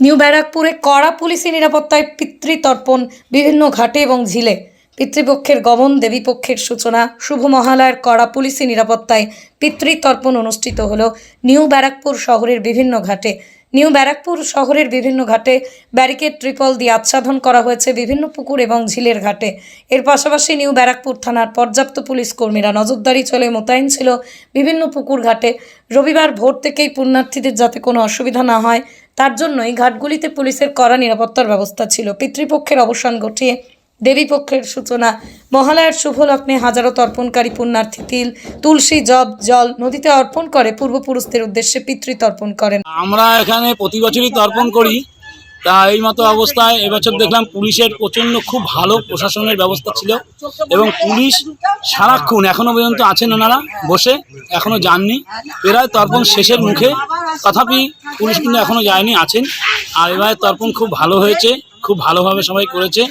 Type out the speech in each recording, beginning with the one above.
New ব্যারাকপুরে কড়া পুলিশি নিরাপত্তায় পিতৃতর্পণ বিভিন্ন ঘাটে এবং ঝিলে। পিতৃপক্ষের গমন, দেবীপক্ষের সূচনা, শুভ মহালয়ার কড়া পুলিশি নিরাপত্তায় পিতৃতর্পণ অনুষ্ঠিত হলো নিউ ব্যারাকপুর শহরের বিভিন্ন ঘাটে। নিউ ব্যারাকপুর শহরের বিভিন্ন ঘাটে ব্যারিকেড ট্রিপল দিয়ে আচ্ছাদন করা হয়েছে বিভিন্ন পুকুর এবং ঝিলের ঘাটে। এর পাশাপাশি নিউ ব্যারাকপুর থানার পর্যাপ্ত পুলিশ কর্মীরা নজরদারি চলে মোতায়েন ছিল বিভিন্ন পুকুর ঘাটে। রবিবার ভোর থেকেই পুণ্যার্থীদের যাতে কোনো অসুবিধা না হয় তার জন্যই ঘাটগুলিতে পুলিশের কড়া নিরাপত্তার ব্যবস্থা ছিল। পিতৃপক্ষের অবসান ঘটিয়ে দেবীপক্ষের সূচনা। মহালয়ার শুভ লগ্নে হাজারো তর্পণকারী পুণ্যার্থী তিল, তুলসী জব, জল নদীতে অর্পণ করে পূর্বপুরুষদের উদ্দেশ্যে পিতৃ তর্পণ করেন। আমরা এখানে প্রতি বছরই তর্পণ করি। তা এই মতো অবস্থায় এবছর দেখলাম পুলিশের প্রচণ্ড খুব ভালো প্রশাসনের ব্যবস্থা ছিল এবং পুলিশ সারাক্ষণ এখনও পর্যন্ত আছেন ওনারা বসে এখনও যাননি। প্রায় তর্পণ শেষের মুখে। তথাপি পুলিশ কিন্তু এখনও যায়নি, আছেন। আর এবার তর্পণ খুব ভালো হয়েছে, খুব ভালোভাবে সবাই করেছে।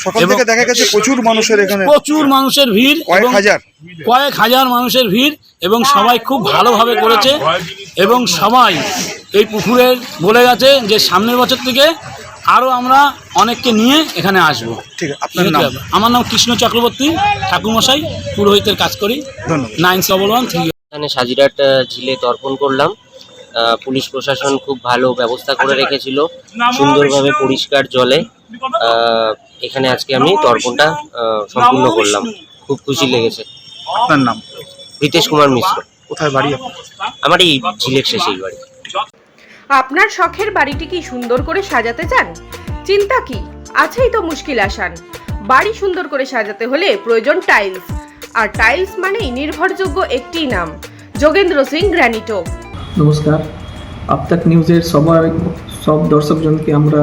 সকাল থেকে দেখা গেছে প্রচুর মানুষের এখানে প্রচুর মানুষের ভিড় কয়েক এবং হাজার। কয়েক হাজার মানুষের ভিড় এবং সবাই খুব ভালোভাবে করেছে এবং সবাই এই পুকুরের বলে গেছে যে সামনের বছর থেকে আরও আমরা অনেককে নিয়ে এখানে আসব। ঠিক আছে আপনার নাম? আমার নাম কৃষ্ণ চক্রবর্তী ঠাকুরমশাই পুরোহিতের কাজ করি। ধন্যবাদ। নাইন ডবল ওয়ান থ্রি এখানে সাজিরাট ঝিলে তর্পণ করলাম। আহ, পুলিশ প্রশাসন খুব ভালো ব্যবস্থা করে রেখেছিল। সুন্দরভাবে পরিষ্কার জলে। এখানে আজকে আমি তর্পণটা সম্পূর্ণ করলাম। খুব খুশি লেগেছে। আপনার নাম? রিতেশ কুমার মিশ্র। কোথায় বাড়ি আমার এই ঝিলের শেষেই বাড়ি। আপনার শখের বাড়িটি কি সুন্দর করে সাজাতে চান? চিন্তা কি? আছেই তো মুশকিল আসান। বাড়ি সুন্দর করে সাজাতে হলে প্রয়োজন টাইলস। আর টাইলস মানেই নির্ভরযোগ্য একটি নাম। যোগেন্দ্র সিং গ্র্যানিটো। নমস্কার। আপতাক নিউজের সবার সব দর্শকজনকে আমরা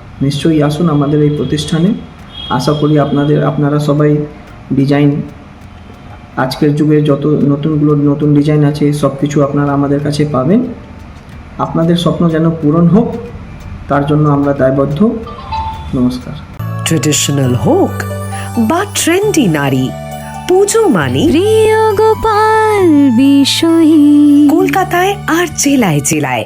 নিশ্চয়ই আসুন আমাদের এই প্রতিষ্ঠানে। আশা করি আপনাদের আপনারা সবাই ডিজাইন আজকের যুগে যত নতুনগুলো নতুন ডিজাইন আছে সব কিছু আপনারা আমাদের কাছে পাবেন। আপনাদের স্বপ্ন যেন পূরণ হোক তার জন্য আমরা দায়বদ্ধ। নমস্কার। ট্রেডিশনাল হোক বা ট্রেন্ডি নারী পুজো মানে প্রিয় গোপাল বিষয়ী। কলকাতায় আর জেলায় জেলায়।